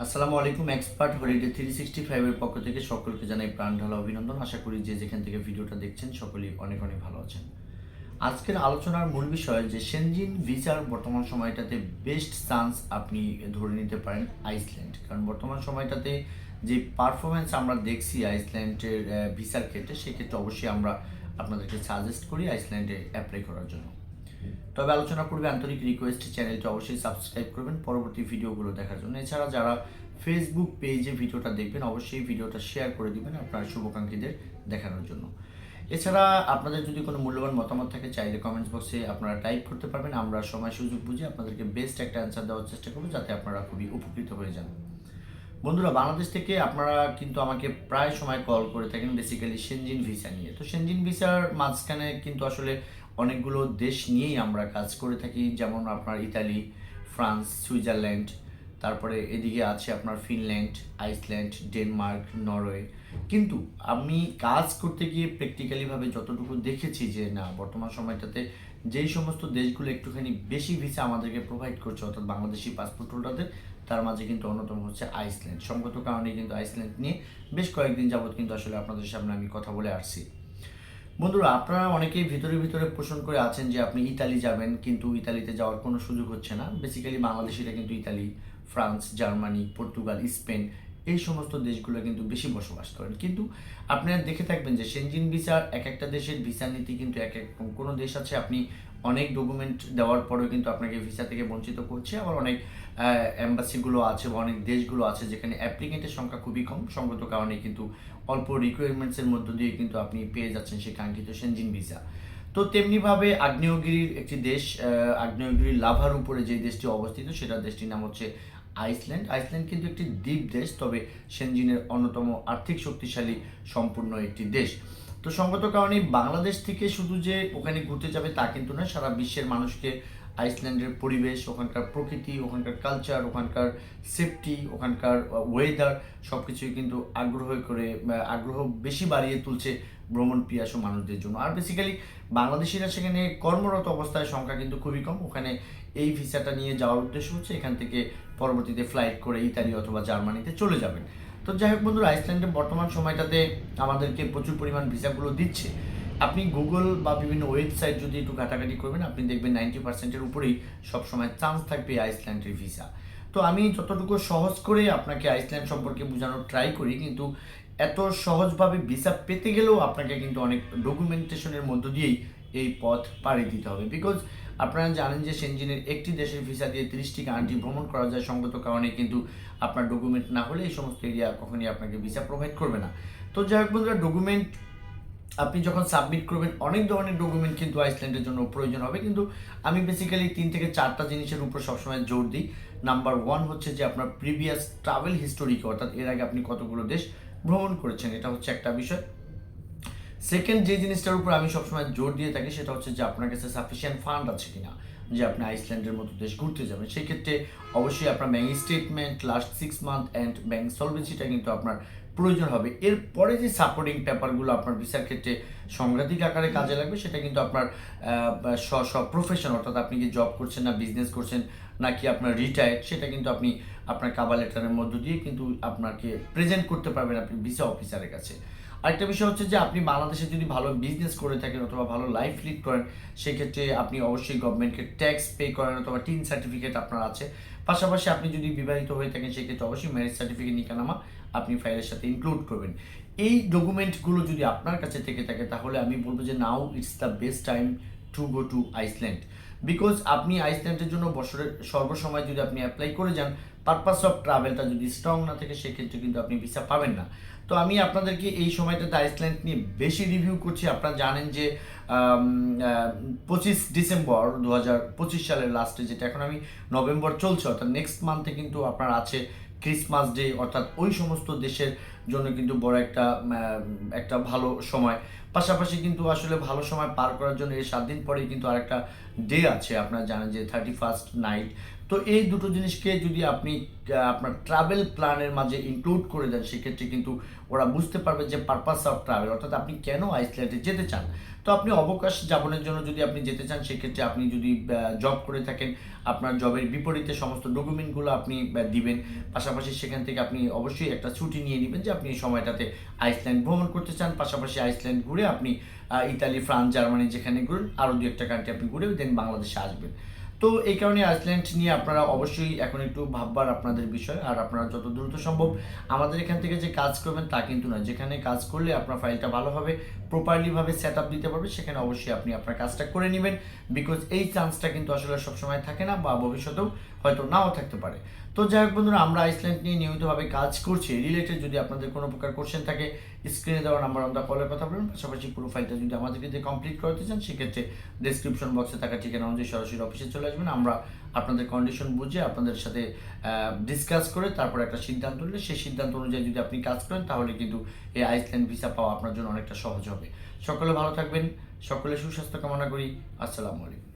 আসসালামু আলাইকুম, expert holiday three sixty ফাইভের পক্ষ থেকে সকলকে জানাই প্রাণ ঢালা অভিনন্দন। আশা করি যে যেখান থেকে ভিডিওটা দেখছেন, সকলেই অনেক অনেক ভালো আছেন। আজকের আলোচনার মূল বিষয় যে সেনজিন ভিসার বর্তমান সময়টাতে বেস্ট চান্স আপনি ধরে নিতে পারেন আইসল্যান্ড। কারণ বর্তমান সময়টাতে যে পারফরমেন্স আমরা দেখছি আইসল্যান্ডের ভিসার ক্ষেত্রে, সেক্ষেত্রে অবশ্যই আমরা আপনাদেরকে সাজেস্ট করি আইসল্যান্ডে অ্যাপ্লাই করার জন্য। তবে আলোচনা পূর্বে আন্তরিক রিকোয়েস্ট চ্যানেলটি অবশ্যই সাবস্ক্রাইব করবেন পরবর্তী ভিডিওগুলো দেখার জন্য। এছাড়া যারা ফেসবুক পেজে ভিডিওটা দেখবেন, অবশ্যই ভিডিওটা শেয়ার করে দিবেন আপনার শুভাকাঙ্ক্ষীদের দেখানোর জন্য। এছাড়া আপনাদের যদি কোনো মূল্যবান মতামত থাকে, চাইলে কমেন্টস বক্সে আপনারা টাইপ করতে পারবেন। আমরা সময় সুযোগ বুঝে আপনাদেরকে বেস্ট একটা অ্যান্সার দেওয়ার চেষ্টা করব, যাতে আপনারা খুবই উপকৃত হয়ে যান। বন্ধুরা, বাংলাদেশ থেকে আপনারা কিন্তু আমাকে প্রায় সময় কল করে থাকেন বেসিক্যালি সেনজিন ভিসা নিয়ে। তো সেনজিন ভিসার মাঝখানে কিন্তু আসলে অনেকগুলো দেশ নিয়েই আমরা কাজ করে থাকি, যেমন আপনার ইতালি, ফ্রান্স, সুইজারল্যান্ড, তারপরে এদিকে আছে আপনার ফিনল্যান্ড, আইসল্যান্ড, ডেনমার্ক, নরওয়ে। কিন্তু আমি কাজ করতে গিয়ে প্র্যাকটিক্যালিভাবে যতটুকু দেখেছি যে না, বর্তমান সময়টাতে যেই সমস্ত দেশগুলো একটুখানি বেশি ভিসা আমাদেরকে প্রোভাইড করছে, অর্থাৎ বাংলাদেশি পাসপোর্ট হোল্ডারদের তার মাঝে কিন্তু অন্যতম হচ্ছে আইসল্যান্ড। সঙ্গত কারণে কিন্তু আইসল্যান্ড নিয়ে বেশ কয়েকদিন যাবৎ কিন্তু আসলে আপনাদের সামনে আমি কথা বলে আসছি। বন্ধুরা, আপনারা অনেকেই ভিতরে ভিতরে পোষণ করে আছেন যে আপনি ইতালি যাবেন, কিন্তু ইতালিতে যাওয়ার কোনো সুযোগ হচ্ছে না। বেসিক্যালি বাংলাদেশিরা কিন্তু Italy, France, Germany, Portugal, Spain এই সমস্ত দেশগুলো কিন্তু বেশি বসবাস করেন। কিন্তু আপনারা দেখে থাকবেন যে সেনজিন ভিসার এক একটা দেশের ভিসা নীতি কিন্তু এক এক কোনো দেশ আছে আপনি অনেক ডকুমেন্ট দেওয়ার পরেও কিন্তু আপনাকে ভিসা থেকে বঞ্চিত করছে। আবার অনেক অ্যাম্বাসিগুলো আছে বা অনেক দেশগুলো আছে যেখানে অ্যাপ্লিকেন্টের সংখ্যা খুবই কম। সঙ্গত কারণে কিন্তু অল্প রিকোয়ারমেন্টসের মধ্য দিয়ে কিন্তু আপনি পেয়ে যাচ্ছেন সেই কাঙ্ক্ষিত সেনজিন ভিসা তো তেমনিভাবে আগ্নেয়গিরির একটি দেশ আগ্নেয়গিরির লাভার উপরে যে দেশটি অবস্থিত, সেটা দেশটির নাম হচ্ছে আইসল্যান্ড। আইসল্যান্ড কিন্তু একটি দ্বীপ দেশ, তবে সেনজিনের অন্যতম আর্থিক শক্তিশালী সম্পূর্ণ একটি দেশ। তো সঙ্গত কারণে বাংলাদেশ থেকে শুধু যে ওখানে ঘুরতে যাবে তা কিন্তু নয়, সারা বিশ্বের মানুষকে আইসল্যান্ডের পরিবেশ, ওখানকার প্রকৃতি, ওখানকার কালচার ওখানকার সেফটি ওখানকার ওয়েদার সব কিছুই কিন্তু আগ্রহ করে আগ্রহ বেশি বাড়িয়ে তুলছে ভ্রমণ পিয়াসু মানুষদের জন্য। আর বেসিক্যালি বাংলাদেশিরা সেখানে কর্মরত অবস্থায় সংখ্যা কিন্তু খুবই কম। ওখানে এই ভিসাটা নিয়ে যাওয়ার উদ্দেশ্য হচ্ছে এখান থেকে পরবর্তীতে ফ্লাইট করে ইতালি অথবা জার্মানিতে চলে যাবেন। তো যাই হোক বন্ধুরা আইসল্যান্ডে বর্তমান সময়টাতে আমাদেরকে প্রচুর পরিমাণ ভিসাগুলো দিচ্ছে। আপনি গুগল বা বিভিন্ন ওয়েবসাইট যদি একটু ঘাটাঘাটি করবেন, আপনি দেখবেন নাইনটি পার্সেন্টের উপরেই সবসময় চান্স থাকবে আইসল্যান্ডের ভিসা তো আমি যতটুকু সহজ করে আপনাকে আইসল্যান্ড সম্পর্কে বোঝানোর ট্রাই করি, কিন্তু এত সহজভাবে ভিসা পেতে গেলেও আপনাকে কিন্তু অনেক ডকুমেন্টেশনের মধ্য দিয়েই এই পথ পাড়ি দিতে হবে। বিকজ আপনারা জানেন যে সেনজিনের একটি দেশের ভিসা দিয়ে তিরিশটি কান্ট্রি ভ্রমণ করা যায়, সঙ্গত কারণে কিন্তু আপনার ডকুমেন্ট না হলে এই সমস্ত এরিয়া কখনই আপনাকে ভিসা প্রোভাইড করবে না। তো যাই হোক বন্ধুরা ডকুমেন্ট আপনি যখন সাবমিট করবেন, অনেক ধরনের ডকুমেন্ট কিন্তু আইসল্যান্ডের জন্য প্রয়োজন হবে। কিন্তু আমি বেসিক্যালি তিন থেকে চারটা জিনিসের উপর সবসময় জোর দিই। নাম্বার ওয়ান হচ্ছে যে আপনার প্রিভিয়াস ট্রাভেল হিস্টোরিকে অর্থাৎ এর আগে আপনি কতগুলো দেশ ভ্রমণ করেছেন, এটা হচ্ছে একটা বিষয়। সেকেন্ড যে জিনিসটার উপর আমি সবসময় জোর দিয়ে থাকি সেটা হচ্ছে যে আপনার কাছে সাফিসিয়েন্ট ফান্ড আছে কিনা, যে আপনি আইসল্যান্ডের মতো দেশ ঘুরতে যাবেন। সেই ক্ষেত্রে অবশ্যই আপনার bank statement last six month and bank সলভেন্সিটা কিন্তু আপনার প্রয়োজন হবে। এরপরে যে সাপোর্টিং পেপারগুলো আপনার ভিসার ক্ষেত্রে সাংঘাতিক আকারে কাজে লাগবে, সেটা কিন্তু আপনার স্ব স্ব প্রফেশন অর্থাৎ আপনি কি জব করছেন না বিজনেস করছেন নাকি আপনার রিটায়ার্ড সেটা কিন্তু আপনি আপনার কাবা লেটারের মধ্য দিয়ে কিন্তু আপনাকে প্রেজেন্ট করতে পারবেন আপনি ভিসা অফিসারের কাছে। আরেকটা বিষয় হচ্ছে যে আপনি বাংলাদেশে যদি ভালো বিজনেস করে থাকেন অথবা ভালো লাইফ লিড করেন, সেক্ষেত্রে আপনি অবশ্যই গভর্নমেন্টকে ট্যাক্স পে করেন অথবা টিন সার্টিফিকেট আপনার আছে। পাশাপাশি আপনি যদি বিবাহিত হয়ে থাকেন, সেক্ষেত্রে অবশ্যই ম্যারেজ সার্টিফিকেট নিকানামা আপনি ফাইলের সাথে ইনক্লুড করবেন। এই ডকুমেন্টগুলো যদি আপনার কাছে থেকে থাকে, তাহলে আমি বলব যে now it's the best time to go to Iceland because আপনি আইসল্যান্ডের জন্য বছরের সর্বসময় যদি আপনি অ্যাপ্লাই করে যান পারপাস অফ ট্রাভেলটা যদি স্ট্রং না থাকে, সেক্ষেত্রে কিন্তু আপনি ভিসা পাবেন না। তো আমি আপনাদেরকে এই সময়টাতে আইসল্যান্ড নিয়ে বেশি রিভিউ করছি। আপনারা জানেন যে পঁচিশ ডিসেম্বর দু হাজার পঁচিশ সালের লাস্টে যেটা এখন আমি নভেম্বর চলছে, অর্থাৎ নেক্সট মান্থে কিন্তু আপনার আছে ক্রিসমাস ডে অর্থাৎ ওই সমস্ত দেশের জন্য কিন্তু বড় একটা একটা ভালো সময়। পাশাপাশি কিন্তু আসলে ভালো সময় পার করার জন্য এই সাত দিন পরেই কিন্তু আরেকটা ডে আছে। আপনারা জানেন যে থার্টি ফার্স্ট নাইট তো এই দুটো জিনিসকে যদি আপনি আপনার ট্রাভেল প্ল্যানের মাঝে ইনক্লুড করে দেন, সেক্ষেত্রে কিন্তু ওরা বুঝতে পারবে যে পারপাস অফ ট্রাভেল অর্থাৎ আপনি কেন আইসল্যান্ডে যেতে চান? তো আপনি অবকাশ যাপনের জন্য যদি আপনি যেতে চান, সেক্ষেত্রে আপনি যদি জব করে থাকেন, আপনার জবের বিপরীতে সমস্ত ডকুমেন্টগুলো আপনি দিবেন, পাশাপাশি সেখান থেকে আপনি অবশ্যই একটা ছুটি নিয়ে নেবেন যে আপনি এই সময়টাতে আইসল্যান্ড ভ্রমণ করতে চান, পাশাপাশি আইসল্যান্ড ঘুরে আপনি ইতালি, ফ্রান্স, জার্মানি যেখানে ঘুরেন, আরও দু একটা কান্ট্রি আপনি ঘুরে দেন, বাংলাদেশে আসবেন। তো এই কারণে আইসল্যান্ড নিয়ে আপনারা অবশ্যই এখন একটু ভাববার আপনাদের বিষয়, আর আপনারা যত দ্রুত সম্ভব আমাদের এখান থেকে যে কাজ করবেন তা কিন্তু নয়। যেখানে কাজ করলে আপনার ফাইলটা ভালোভাবে প্রপারলিভাবে সেট আপ দিতে পারবে, সেখানে অবশ্যই আপনি আপনার কাজটা করে নেবেন। বিকজ এই চান্সটা কিন্তু আসলে সবসময় থাকে না বা ভবিষ্যতেও হয়তো নাও থাকতে পারে। তো যাই হোক বন্ধুরা, আমরা আইসল্যান্ড নিয়ে নিয়মিতভাবে কাজ করছি। রিলেটেড যদি আপনাদের কোনো প্রকার কোশ্চেন থাকে স্ক্রিনে দেওয়া নাম্বার আমরা কলের কথা বলুন পাশাপাশি পুরো ফাইলটা যদি আমাদেরকে দিয়ে কমপ্লিট করতে চান, সেক্ষেত্রে ডেসক্রিপশন বক্সে থাকা ঠিকানা অনুযায়ী সরাসরি অফিসে চলে আসবেন। আমরা আপনাদের কন্ডিশন বুঝে আপনাদের সাথে ডিসকাস করে তারপর একটা সিদ্ধান্ত নিলে সেই সিদ্ধান্ত অনুযায়ী যদি আপনি কাজ করেন, তাহলে কিন্তু এই আইসল্যান্ড ভিসা পাওয়া আপনার জন্য অনেকটা সহজ হবে। সকলে ভালো থাকবেন, সকলে সুস্বাস্থ্য কামনা করি। আসসালামু আলাইকুম।